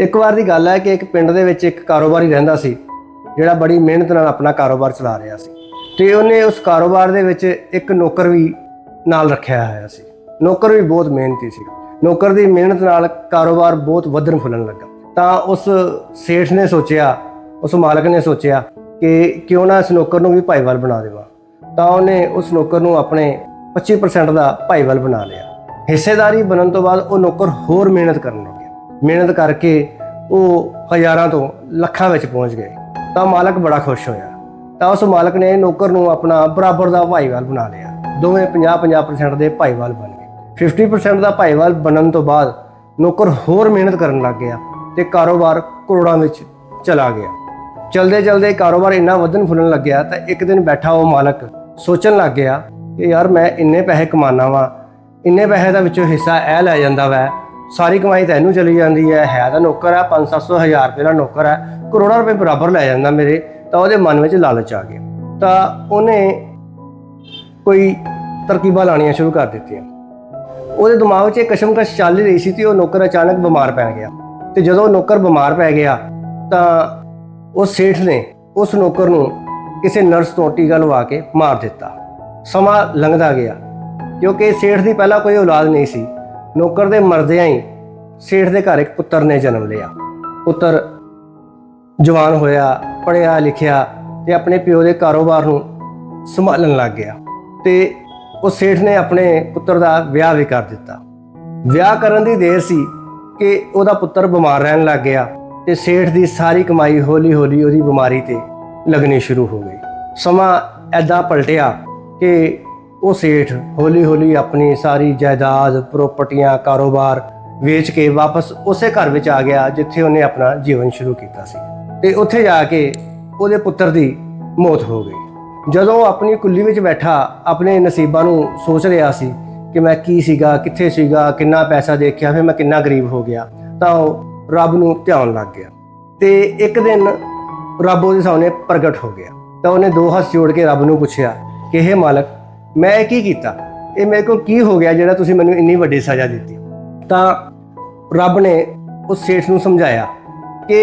ਇੱਕ ਵਾਰ ਦੀ ਗੱਲ ਹੈ ਕਿ ਇੱਕ ਪਿੰਡ ਦੇ ਵਿੱਚ ਇੱਕ ਕਾਰੋਬਾਰੀ ਰਹਿੰਦਾ ਸੀ, ਜਿਹੜਾ ਬੜੀ ਮਿਹਨਤ ਨਾਲ ਆਪਣਾ ਕਾਰੋਬਾਰ ਚਲਾ ਰਿਹਾ ਸੀ। ਤੇ ਉਹਨੇ ਉਸ ਕਾਰੋਬਾਰ ਦੇ ਵਿੱਚ ਇੱਕ ਨੌਕਰ ਵੀ ਨਾਲ ਰੱਖਿਆ ਹੋਇਆ ਸੀ। ਨੌਕਰ ਵੀ ਬਹੁਤ ਮਿਹਨਤੀ ਸੀ। ਨੌਕਰ ਦੀ ਮਿਹਨਤ ਨਾਲ ਕਾਰੋਬਾਰ ਬਹੁਤ ਵਧਣ ਫੁੱਲਣ ਲੱਗਾ। ਤਾਂ ਉਸ ਸੇਠ ਨੇ ਸੋਚਿਆ, ਉਸ ਮਾਲਕ ਨੇ ਸੋਚਿਆ ਕਿ ਕਿਉਂ ਨਾ ਇਸ ਨੌਕਰ ਨੂੰ ਵੀ ਭਾਈਵਾਲ ਬਣਾ ਦੇਵਾਂ। ਤਾਂ ਉਹਨੇ ਉਸ ਨੌਕਰ ਨੂੰ ਆਪਣੇ 25% ਦਾ ਭਾਈਵਾਲ ਬਣਾ ਲਿਆ। ਹਿੱਸੇਦਾਰੀ ਬਣਨ ਤੋਂ ਬਾਅਦ ਉਹ ਨੌਕਰ ਹੋਰ ਮਿਹਨਤ ਕਰਨ ਲੱਗ। ਮਿਹਨਤ ਕਰਕੇ ਉਹ ਹਜ਼ਾਰਾਂ ਤੋਂ ਲੱਖਾਂ ਵਿੱਚ ਪਹੁੰਚ ਗਏ। ਤਾਂ ਮਾਲਕ ਬੜਾ ਖੁਸ਼ ਹੋਇਆ। ਤਾਂ ਉਸ ਮਾਲਕ ਨੇ ਨੌਕਰ ਨੂੰ ਆਪਣਾ ਬਰਾਬਰ ਦਾ ਭਾਈਵਾਲ ਬਣਾ ਲਿਆ। ਦੋਵੇਂ 50-50% ਦੇ ਭਾਈਵਾਲ ਬਣ ਗਏ। 50% ਦਾ ਭਾਈਵਾਲ ਬਣਨ ਤੋਂ ਬਾਅਦ ਨੌਕਰ ਹੋਰ ਮਿਹਨਤ ਕਰਨ ਲੱਗ ਗਿਆ ਤੇ ਕਾਰੋਬਾਰ ਕਰੋੜਾਂ ਵਿੱਚ ਚਲਾ ਗਿਆ। ਚਲਦੇ ਚਲਦੇ ਕਾਰੋਬਾਰ ਇੰਨਾ ਵਧਣ ਫੁੱਲਣ ਲੱਗਿਆ ਤਾਂ ਇੱਕ ਦਿਨ ਬੈਠਾ ਉਹ ਮਾਲਕ ਸੋਚਣ ਲੱਗ ਗਿਆ ਕਿ ਯਾਰ ਮੈਂ ਇੰਨੇ ਪੈਸੇ ਕਮਾਨਾ ਵਾਂ, ਇੰਨੇ ਪੈਸੇ ਦਾ ਵਿੱਚੋਂ ਹਿੱਸਾ ਇਹ ਲੈ ਜਾਂਦਾ ਵੈ। ਸਾਰੀ ਕਮਾਈ ਤਾਂ ਇਹਨੂੰ ਚਲੀ ਜਾਂਦੀ ਹੈ ਹੈ ਤਾਂ ਨੌਕਰ ਹੈ 5-700 ਹਜ਼ਾਰ ਰੁਪਏ ਦਾ ਨੌਕਰ ਹੈ, ਕਰੋੜਾਂ ਰੁਪਏ ਬਰਾਬਰ ਲੈ ਜਾਂਦਾ ਮੇਰੇ, ਤਾਂ ਉਹਦੇ ਮਨ ਵਿੱਚ ਲਾਲਚ ਆ ਗਿਆ। ਤਾਂ ਉਹਨੇ ਕੋਈ ਤਰਕੀਬਾਂ ਲਾਣੀਆਂ ਸ਼ੁਰੂ ਕਰ ਦਿੱਤੀਆਂ। ਉਹਦੇ ਦਿਮਾਗ 'ਚ ਇਹ ਕਸ਼ਮਕਸ਼ ਚੱਲ ਰਹੀ ਸੀ ਤੇ ਉਹ ਨੌਕਰ ਅਚਾਨਕ ਬਿਮਾਰ ਪੈ ਗਿਆ। ਤੇ ਜਦੋਂ ਉਹ ਨੌਕਰ ਬਿਮਾਰ ਪੈ ਗਿਆ, ਤਾਂ ਉਹ ਸੇਠ ਨੇ ਉਸ ਨੌਕਰ ਨੂੰ ਕਿਸੇ ਨਰਸ ਤੋਂ ਟੀਕਾ ਲਵਾ ਕੇ ਮਾਰ ਦਿੱਤਾ। ਸਮਾਂ ਲੰਘਦਾ ਗਿਆ, ਕਿਉਂਕਿ ਸੇਠ ਦੀ ਪਹਿਲਾਂ ਕੋਈ ਔਲਾਦ ਨਹੀਂ ਸੀ। ਨੌਕਰ ਦੇ ਮਰਦਿਆਂ ਹੀ ਸੇਠ ਦੇ ਘਰ ਇੱਕ ਪੁੱਤਰ ਨੇ ਜਨਮ ਲਿਆ। ਪੁੱਤਰ ਜਵਾਨ ਹੋਇਆ ਪੜਿਆ ਲਿਖਿਆ ਤੇ ਆਪਣੇ ਪਿਓ ਦੇ ਕਾਰੋਬਾਰ ਨੂੰ ਸੰਭਾਲਣ ਲੱਗ ਗਿਆ ਤੇ ਉਹ ਸੇਠ ਨੇ ਆਪਣੇ ਪੁੱਤਰ ਦਾ ਵਿਆਹ ਵੀ ਕਰ ਦਿੱਤਾ। ਵਿਆਹ ਕਰਨ ਦੀ ਦੇਰ ਸੀ ਕਿ ਉਹਦਾ ਪੁੱਤਰ ਬਿਮਾਰ ਰਹਿਣ ਲੱਗ ਗਿਆ ਤੇ ਸੇਠ ਦੀ ਸਾਰੀ ਕਮਾਈ ਹੌਲੀ-ਹੌਲੀ ਉਹਦੀ ਬਿਮਾਰੀ ਤੇ ਲੱਗਣੀ ਸ਼ੁਰੂ ਹੋ ਗਈ। ਸਮਾਂ ਐਦਾਂ ਪਲਟਿਆ ਕਿ ਉਹ ਸੇਠ ਹੌਲੀ-ਹੌਲੀ ਆਪਣੀ ਸਾਰੀ ਜਾਇਦਾਦ ਪ੍ਰਾਪਰਟੀਆਂ ਕਾਰੋਬਾਰ ਵੇਚ ਕੇ ਵਾਪਸ ਉਸੇ ਘਰ ਵਿੱਚ ਆ ਗਿਆ ਜਿੱਥੇ ਉਹਨੇ ਆਪਣਾ ਜੀਵਨ ਸ਼ੁਰੂ ਕੀਤਾ ਸੀ। ਤੇ ਉੱਥੇ ਜਾ ਕੇ ਉਹਦੇ ਪੁੱਤਰ ਦੀ ਮੌਤ ਹੋ ਗਈ। ਜਦੋਂ ਉਹ ਆਪਣੀ ਕੁੱਲੀ ਵਿੱਚ ਬੈਠਾ, ਆਪਣੇ ਨਸੀਬਾਂ ਨੂੰ ਸੋਚ ਰਿਹਾ ਸੀ ਕਿ ਮੈਂ ਕੀ ਸੀਗਾ, ਕਿੱਥੇ ਸੀਗਾ, ਕਿੰਨਾ ਪੈਸਾ ਦੇਖਿਆ, ਫਿਰ ਮੈਂ ਕਿੰਨਾ ਗਰੀਬ ਹੋ ਗਿਆ, ਤਾਂ ਉਹ ਰੱਬ ਨੂੰ ਧਿਆਨ ਲੱਗ ਗਿਆ। ਤੇ ਇੱਕ ਦਿਨ ਰੱਬ ਉਹਦੇ ਸਾਹਮਣੇ ਪ੍ਰਗਟ ਹੋ ਗਿਆ। ਤਾਂ ਉਹਨੇ ਦੋ ਹੱਥ ਜੋੜ ਕੇ ਰੱਬ ਨੂੰ ਪੁੱਛਿਆ ਕਿ ਇਹ ਮਾਲਕ ਮੈਂ ਇਹ ਕੀ ਕੀਤਾ? ਇਹ ਮੇਰੇ ਕੋਲ ਕੀ ਹੋ ਗਿਆ ਜਿਹੜਾ ਤੁਸੀਂ ਮੈਨੂੰ ਇੰਨੀ ਵੱਡੀ ਸਜ਼ਾ ਦਿੱਤੀ? ਤਾਂ ਰੱਬ ਨੇ ਉਸ ਸੇਠ ਨੂੰ ਸਮਝਾਇਆ ਕਿ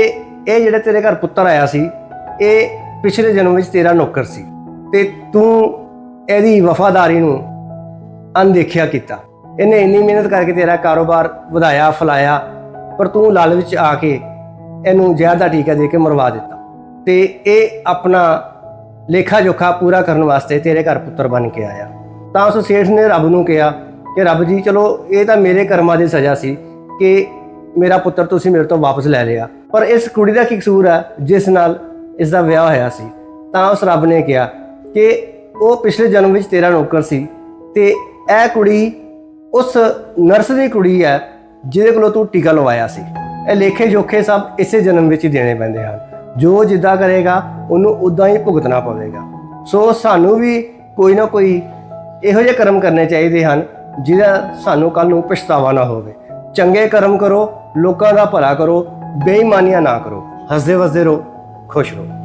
ਇਹ ਜਿਹੜਾ ਤੇਰੇ ਘਰ ਪੁੱਤਰ ਆਇਆ ਸੀ, ਇਹ ਪਿਛਲੇ ਜਨਮ ਵਿੱਚ ਤੇਰਾ ਨੌਕਰ ਸੀ ਤੇ ਤੂੰ ਇਹਦੀ ਵਫਾਦਾਰੀ ਨੂੰ ਅਣਦੇਖਿਆ ਕੀਤਾ। ਇਹਨੇ ਇੰਨੀ ਮਿਹਨਤ ਕਰਕੇ ਤੇਰਾ ਕਾਰੋਬਾਰ ਵਧਾਇਆ, ਫਲਾਇਆ, ਪਰ ਤੂੰ ਲਾਲਚ ਵਿੱਚ ਆ ਕੇ ਇਹਨੂੰ ਜ਼ਹਿਰ ਦਾ ਟੀਕਾ ਦੇ ਕੇ ਮਰਵਾ ਦਿੱਤਾ। ਤੇ ਇਹ ਆਪਣਾ ਲੇਖਾ ਜੋਖਾ ਪੂਰਾ ਕਰਨ ਵਾਸਤੇ ਤੇਰੇ ਘਰ ਪੁੱਤਰ ਬਣ ਕੇ ਆਇਆ। ਤਾਂ ਉਸ ਸੇਠ ਨੇ ਰੱਬ ਨੂੰ ਕਿਹਾ ਕਿ ਰੱਬ ਜੀ, ਚਲੋ ਇਹ ਤਾਂ ਮੇਰੇ ਕਰਮਾਂ ਦੀ ਸਜ਼ਾ ਸੀ ਕਿ ਮੇਰਾ ਪੁੱਤਰ ਤੁਸੀਂ ਮੇਰੇ ਤੋਂ ਵਾਪਸ ਲੈ ਲਿਆ। ਪਰ ਇਸ ਕੁੜੀ ਦਾ ਕੀ ਕਸੂਰ ਹੈ ਜਿਸ ਨਾਲ ਇਸ ਦਾ ਵਿਆਹ ਹੋਇਆ ਸੀ? ਤਾਂ ਉਸ ਰੱਬ ਨੇ ਕਿਹਾ ਕਿ ਉਹ ਪਿਛਲੇ ਜਨਮ ਵਿੱਚ ਤੇਰਾ ਨੌਕਰ ਸੀ ਤੇ ਇਹ ਕੁੜੀ ਉਸ ਨਰਸ ਦੀ ਕੁੜੀ ਹੈ ਜਿਹਦੇ ਕੋਲੋਂ ਤੂੰ ਟੀਕਾ ਲਵਾਇਆ ਸੀ। ਇਹ ਲੇਖੇ ਜੋਖੇ ਸਭ ਇਸੇ ਜਨਮ ਵਿੱਚ ਹੀ ਦੇਣੇ ਪੈਂਦੇ ਹਨ। ਜੋ ਜਿੱਦਾਂ ਕਰੇਗਾ, ਉਹਨੂੰ ਉਦਾਂ ਹੀ ਭੁਗਤਣਾ ਪਵੇਗਾ। ਸੋ ਸਾਨੂੰ ਵੀ ਕੋਈ ਨਾ ਕੋਈ ਇਹੋ ਜਿਹੇ ਕਰਮ ਕਰਨੇ ਚਾਹੀਦੇ ਹਨ, ਜਿਹਦਾ ਸਾਨੂੰ ਕੱਲ ਨੂੰ ਪਛਤਾਵਾ ਨਾ ਹੋਵੇ। ਚੰਗੇ ਕਰਮ ਕਰੋ, ਲੋਕਾਂ ਦਾ ਭਲਾ ਕਰੋ, ਬੇਈਮਾਨੀਆਂ ਨਾ ਕਰੋ। ਹੱਸਦੇ ਵਸਦੇ ਰਹੋ, ਖੁਸ਼ ਰਹੋ।